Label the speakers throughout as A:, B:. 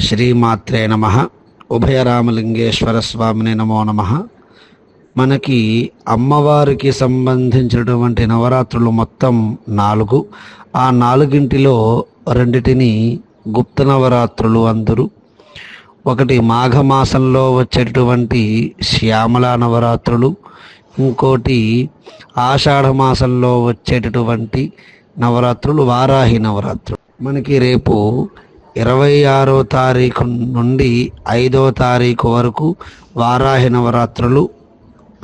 A: శ్రీమాత్రే నమ. ఉభయరామలింగేశ్వర స్వామిని నమో నమ. మనకి అమ్మవారికి సంబంధించినటువంటి నవరాత్రులు మొత్తం నాలుగు. ఆ నాలుగింటిలో రెండిటిని గుప్త నవరాత్రులు అందరు. ఒకటి మాఘమాసంలో వచ్చేటటువంటి శ్యామల నవరాత్రులు. ఇంకోటి ఆషాఢమాసంలో వచ్చేటటువంటి నవరాత్రులు వారాహి నవరాత్రులు. మనకి రేపు ఇరవై ఆరో తారీఖు నుండి ఐదో తారీఖు వరకు వారాహి నవరాత్రులు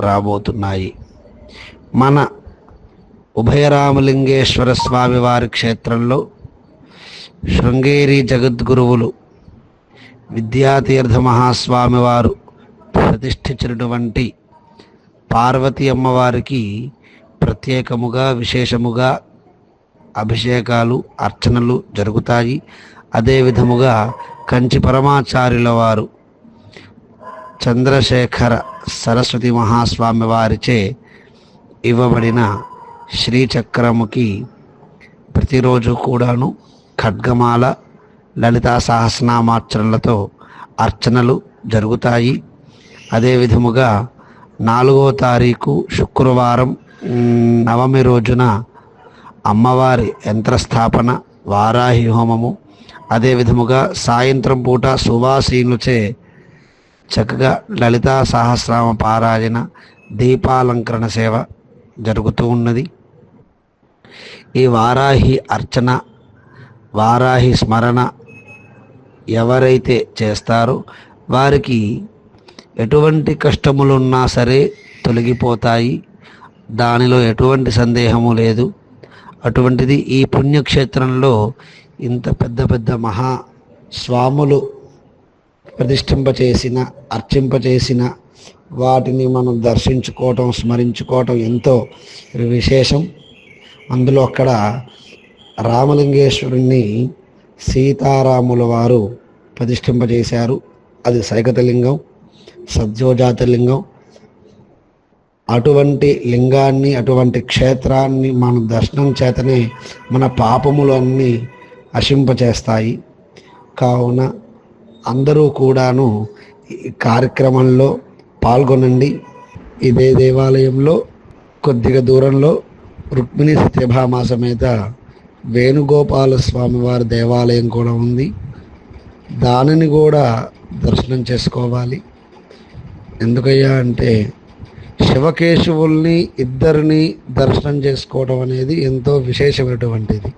A: రాబోతున్నాయి. మన ఉభయరామలింగేశ్వర స్వామి వారి క్షేత్రంలో శృంగేరి జగద్గురువులు విద్యాతీర్థ మహాస్వామి వారు ప్రతిష్ఠించినటువంటి పార్వతి అమ్మవారికి ప్రత్యేకముగా విశేషముగా అభిషేకాలు అర్చనలు జరుగుతాయి. అదేవిధముగా కంచి పరమాచార్యుల వారు చంద్రశేఖర సరస్వతి మహాస్వామి వారిచే ఇవ్వబడిన శ్రీచక్రముకి ప్రతిరోజు కూడాను ఖడ్గమాల లలితా సహస్రనామార్చనలతో అర్చనలు జరుగుతాయి. అదేవిధముగా నాలుగో తారీఖు శుక్రవారం నవమి రోజున అమ్మవారి యంత్రస్థాపన వారాహి హోమము అదే విధముగా సాయంత్రం పూట సువాసీనుచే చక్కగా లలితా సహస్రామ పారాయణ దీపాలంకరణ సేవ జరుగుతూ ఉన్నది. ఈ వారాహి అర్చన వారాహి స్మరణ ఎవరైతే చేస్తారో వారికి ఎటువంటి కష్టములున్నా సరే తొలగిపోతాయి. దానిలో ఎటువంటి సందేహము లేదు. అటువంటిది ఈ పుణ్యక్షేత్రంలో ఇంత పెద్ద పెద్ద మహా స్వాములు ప్రతిష్ఠింపచేసిన అర్చింపచేసిన వాటిని మనం దర్శించుకోవటం స్మరించుకోవటం ఎంతో విశేషం. అందులో అక్కడ రామలింగేశ్వరుణ్ణి సీతారాముల వారు ప్రతిష్ఠింపజేశారు అది సైకతలింగం సద్యోజాతలింగం. అటువంటి లింగాన్ని అటువంటి క్షేత్రాన్ని మన దర్శనం చేతనే మన పాపములన్నీ అశింపచేస్తాయి కావున అందరూ కూడాను కార్యక్రమంలో పాల్గొనండి. ఇదే దేవాలయంలో కొద్దిగా దూరంలో రుక్మిణి సత్యభామ సమేత వేణుగోపాల స్వామివారి దేవాలయం కూడా ఉంది. దానిని కూడా దర్శనం చేసుకోవాలి. ఎందుకయ్యా అంటే శివకేశవుల్ని ఇద్దరిని దర్శనం చేసుకోవడం అనేది ఎంతో విశేషమైనటువంటిది.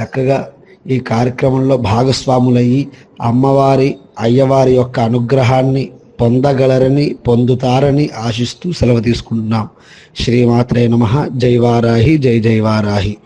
A: చక్కగా ఈ కార్యక్రమంలో భాగస్వాములయ్యి అమ్మవారి అయ్యవారి యొక్క అనుగ్రహాన్ని పొందగలరని పొందుతారని ఆశిస్తూ సెలవు తీసుకుంటున్నాం. శ్రీమాత్రే నమ. జైవారాహి జై జైవారాహి